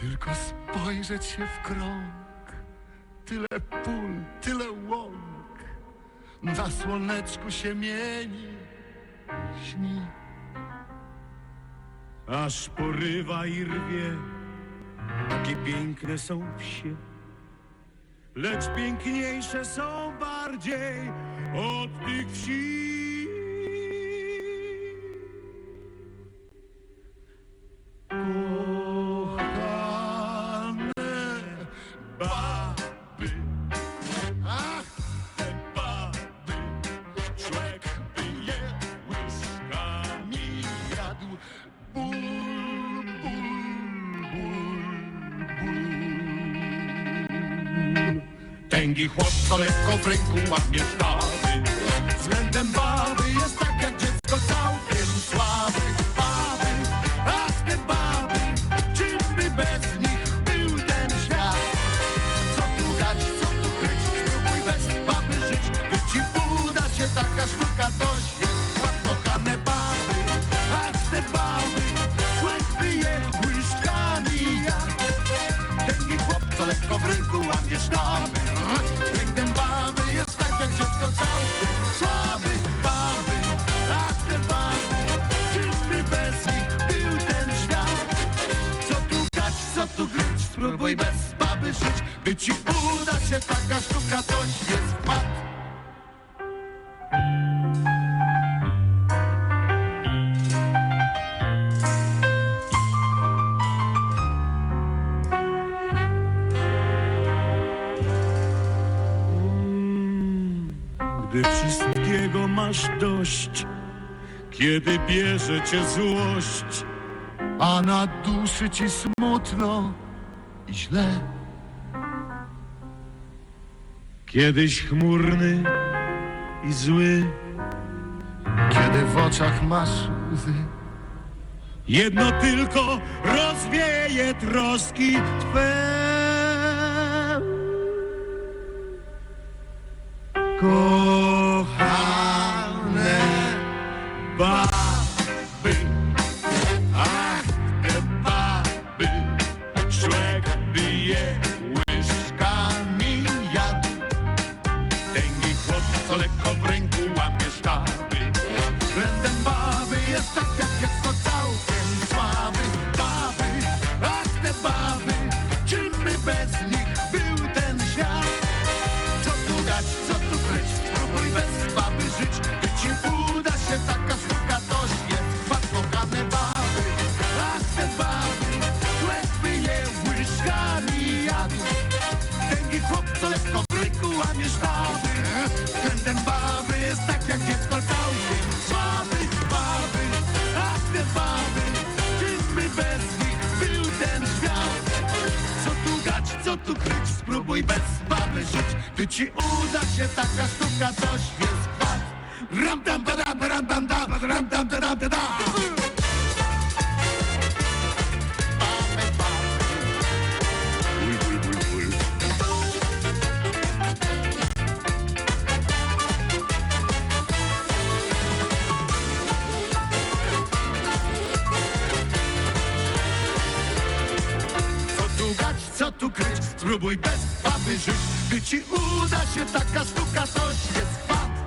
Tylko spojrzeć się w krąg, tyle pól, tyle łąk, na słoneczku się mieni, śni. Aż porywa i rwie, takie piękne są wsie. Lecz piękniejsze są bardziej od tych wsi. i chłopca lekko w ręku ładnie stał. Taka sztuka, toś jest. Gdy wszystkiego masz dość, kiedy bierze cię złość, A na duszy ci smutno i źle. Kiedyś chmurny i zły, Kiedy w oczach masz łzy. jedno tylko rozwieje troski twe. Kochane spróbuj By ci uda się taka sztuka, toś jest fakt. Ram tam da dam, ram tam da, ram tam da dam da da. Co tu dać, co tu kryć, spróbuj bez baby żyć. By ci uda się taka sztuka, toś jest fakt.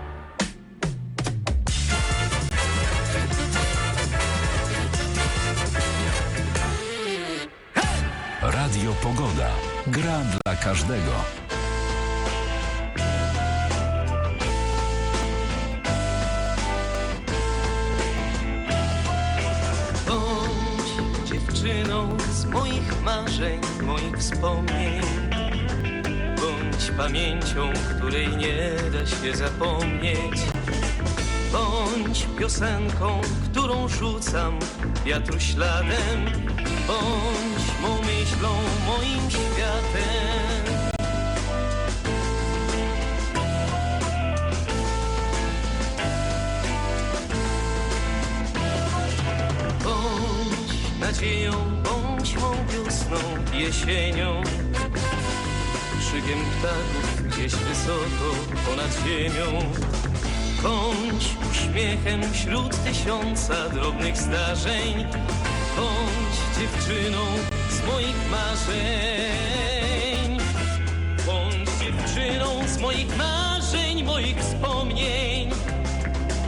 Radio Pogoda. Gra dla każdego. Bądź dziewczyną z moich marzeń, moich wspomnień. Bądź pamięcią, której nie da się zapomnieć. Bądź piosenką, którą rzucam wiatru śladem. Bądź mą myślą, moim światem. Bądź nadzieją, bądź mą wiosną, jesienią Krzykiem ptaków gdzieś wysoko ponad ziemią Bądź uśmiechem wśród tysiąca drobnych zdarzeń Bądź dziewczyną z moich marzeń. Bądź dziewczyną z moich marzeń, moich wspomnień.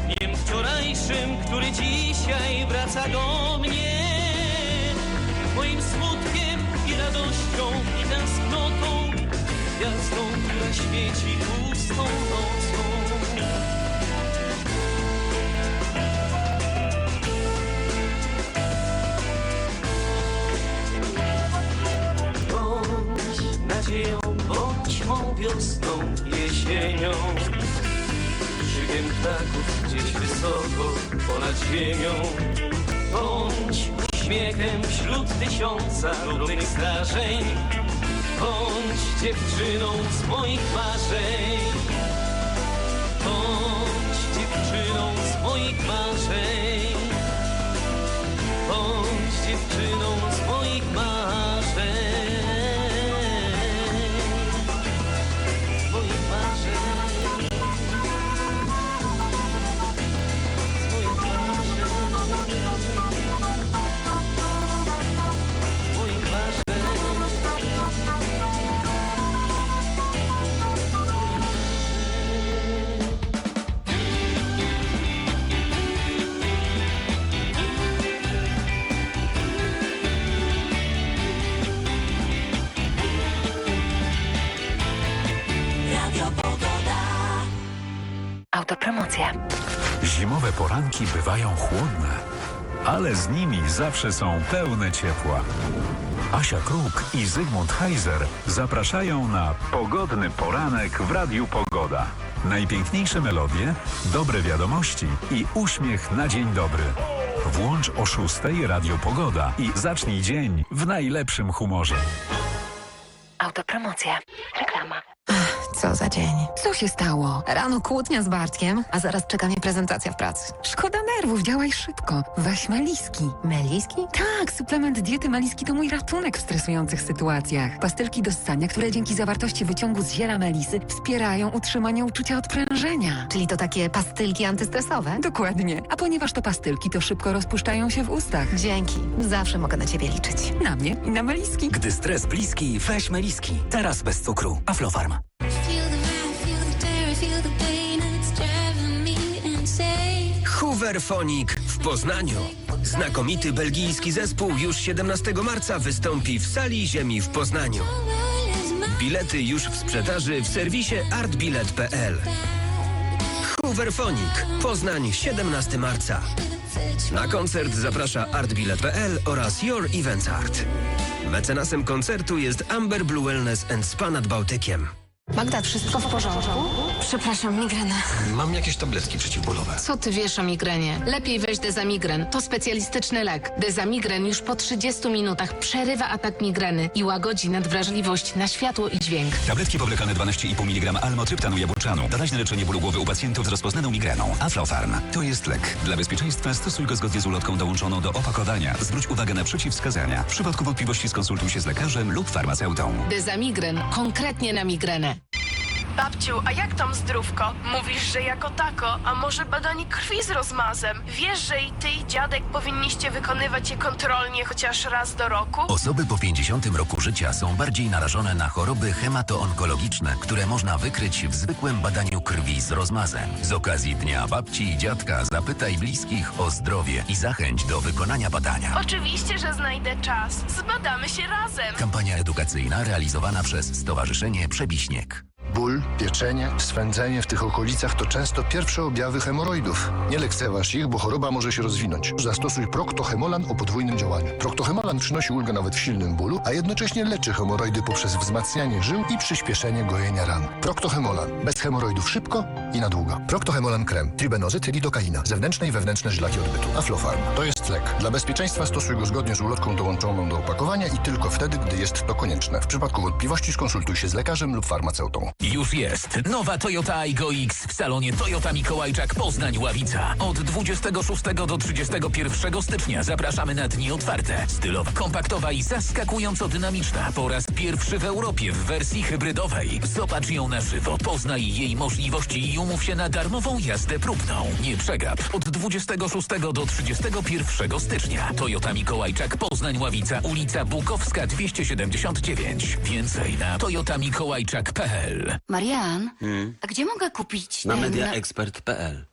Dniem wczorajszym, który dzisiaj wraca do mnie. Świeci pustą nocą. Bądź nadzieją, bądź mą wiosną, jesienią. Krzykiem ptaków gdzieś wysoko ponad ziemią. Bądź uśmiechem wśród tysiąca drobnych zdarzeń. Dziewczyną z moich marzeń. Bądź bywają chłodne, ale z nimi zawsze są pełne ciepła. Asia Kruk i Zygmunt Heiser zapraszają na pogodny poranek w Radiu Pogoda. Najpiękniejsze melodie, dobre wiadomości i uśmiech na dzień dobry. Włącz o 6 Radio Pogoda i zacznij dzień w najlepszym humorze. Autopromocja. Reklama. Co za dzień. Co się stało? Rano kłótnia z Bartkiem, a zaraz czeka mnie prezentacja w pracy. Szkoda nerwów, działaj szybko. Weź Meliski. Meliski? Tak, suplement diety Meliski to mój ratunek w stresujących sytuacjach. Pastylki do ssania, które dzięki zawartości wyciągu z ziela melisy wspierają utrzymanie uczucia odprężenia. Czyli to takie pastylki antystresowe? Dokładnie. A ponieważ to pastylki, to szybko rozpuszczają się w ustach. Dzięki. Zawsze mogę na ciebie liczyć. Na mnie i na Meliski. Gdy stres bliski, weź Meliski. Teraz bez cukru. Aflofarm. Hooverphonic w Poznaniu. Znakomity belgijski zespół już 17 marca wystąpi w Sali Ziemi w Poznaniu. Bilety już w sprzedaży w serwisie artbilet.pl. Hooverphonic Poznań 17 marca. Na koncert zaprasza artbilet.pl oraz Your Events Art. Mecenasem koncertu jest Amber Blue Wellness and Spa nad Bałtykiem. Magda, wszystko w porządku? Przepraszam, migrena. Mam jakieś tabletki przeciwbólowe. Co ty wiesz o migrenie? Lepiej weź Dezamigren. To specjalistyczny lek. Dezamigren już po 30 minutach przerywa atak migreny i łagodzi nadwrażliwość na światło i dźwięk. Tabletki powlekane 12,5 mg almotryptanu jabłczanu. Doraźne leczenie bólu głowy u pacjentów z rozpoznaną migreną. Aflofarm. To jest lek. Dla bezpieczeństwa stosuj go zgodnie z ulotką dołączoną do opakowania. Zwróć uwagę na przeciwwskazania. W przypadku wątpliwości skonsultuj się z lekarzem lub farmaceutą. Dezamigren. Konkretnie na migrenę. Babciu, a jak tam zdrówko? Mówisz, że jako tako, a może badanie krwi z rozmazem? Wiesz, że i ty i dziadek powinniście wykonywać je kontrolnie chociaż raz do roku? Osoby po 50 roku życia są bardziej narażone na choroby hematoonkologiczne, które można wykryć w zwykłym badaniu krwi z rozmazem. Z okazji Dnia Babci i Dziadka zapytaj bliskich o zdrowie i zachęć do wykonania badania. Oczywiście, że znajdę czas. Zbadamy się razem. Kampania edukacyjna realizowana przez Stowarzyszenie Przebiśnieg. Ból, pieczenie, swędzenie w tych okolicach to często pierwsze objawy hemoroidów. Nie lekceważ ich, bo choroba może się rozwinąć. Zastosuj Proctohemolan o podwójnym działaniu. Proctohemolan przynosi ulgę nawet w silnym bólu, a jednocześnie leczy hemoroidy poprzez wzmacnianie żył i przyspieszenie gojenia ran. Proctohemolan. Bez hemoroidów szybko i na długo. Proctohemolan krem. Tribenozyt, lidokaina. Zewnętrzne i wewnętrzne żlaki odbytu. Aflofarm. To jest lek. Dla bezpieczeństwa stosuj go zgodnie z ulotką dołączoną do opakowania i tylko wtedy, gdy jest to konieczne. W przypadku wątpliwości skonsultuj się z lekarzem lub farmaceutą. Już jest. Nowa Toyota Aygo X w salonie Toyota Mikołajczak Poznań Ławica. Od 26 do 31 stycznia zapraszamy na dni otwarte. Stylowa, kompaktowa i zaskakująco dynamiczna. Po raz pierwszy w Europie w wersji hybrydowej. Zobacz ją na żywo, poznaj jej możliwości i umów się na darmową jazdę próbną. Nie przegap. Od 26 do 31 stycznia. Toyota Mikołajczak Poznań Ławica, ulica Bukowska 279. Więcej na toyotamikołajczak.pl Marian, a gdzie mogę kupić Na ten... mediaexpert.pl.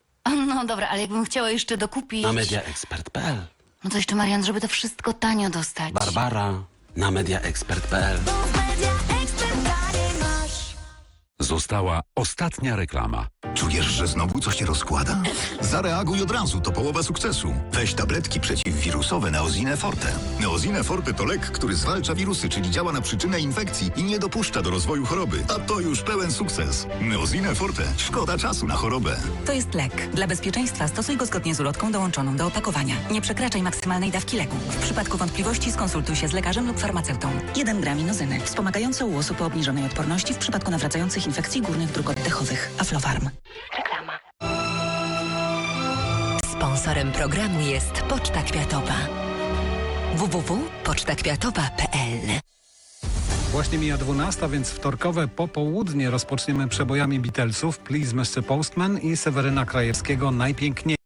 No dobra, ale jakbym chciała jeszcze dokupić... Na mediaexpert.pl. No to jeszcze Marian, żeby to wszystko tanio dostać. Barbara. Na mediaexpert.pl. Została ostatnia reklama. Czujesz, że znowu coś się rozkłada? Zareaguj od razu, to połowa sukcesu. Weź tabletki przeciwwirusowe Neozine Forte. Neozine Forte to lek, który zwalcza wirusy, czyli działa na przyczynę infekcji i nie dopuszcza do rozwoju choroby. A to już pełen sukces. Neozine Forte. Szkoda czasu na chorobę. To jest lek. Dla bezpieczeństwa stosuj go zgodnie z ulotką dołączoną do opakowania. Nie przekraczaj maksymalnej dawki leku. W przypadku wątpliwości skonsultuj się z lekarzem lub farmaceutą. 1 gram inozyny. Wspomagające u osób o obniżonej odporności w przypadku nawracających infekcji górnych dróg oddechowych. Aflofarm. Sponsorem programu jest Poczta Kwiatowa. www.pocztakwiatowa.pl Właśnie mija 12, więc wtorkowe popołudnie rozpoczniemy przebojami Beatlesów Please Mr. Postman i Seweryna Krajewskiego Najpiękniej.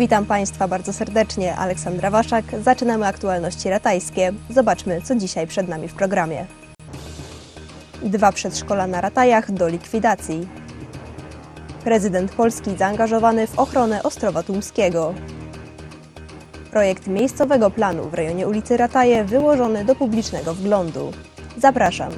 Witam Państwa bardzo serdecznie. Aleksandra Waszak. Zaczynamy aktualności ratajskie. Zobaczmy, co dzisiaj przed nami w programie. Dwa przedszkola na Ratajach do likwidacji. Prezydent Polski zaangażowany w ochronę Ostrowa Tumskiego. Projekt miejscowego planu w rejonie ulicy Rataje wyłożony do publicznego wglądu. Zapraszam.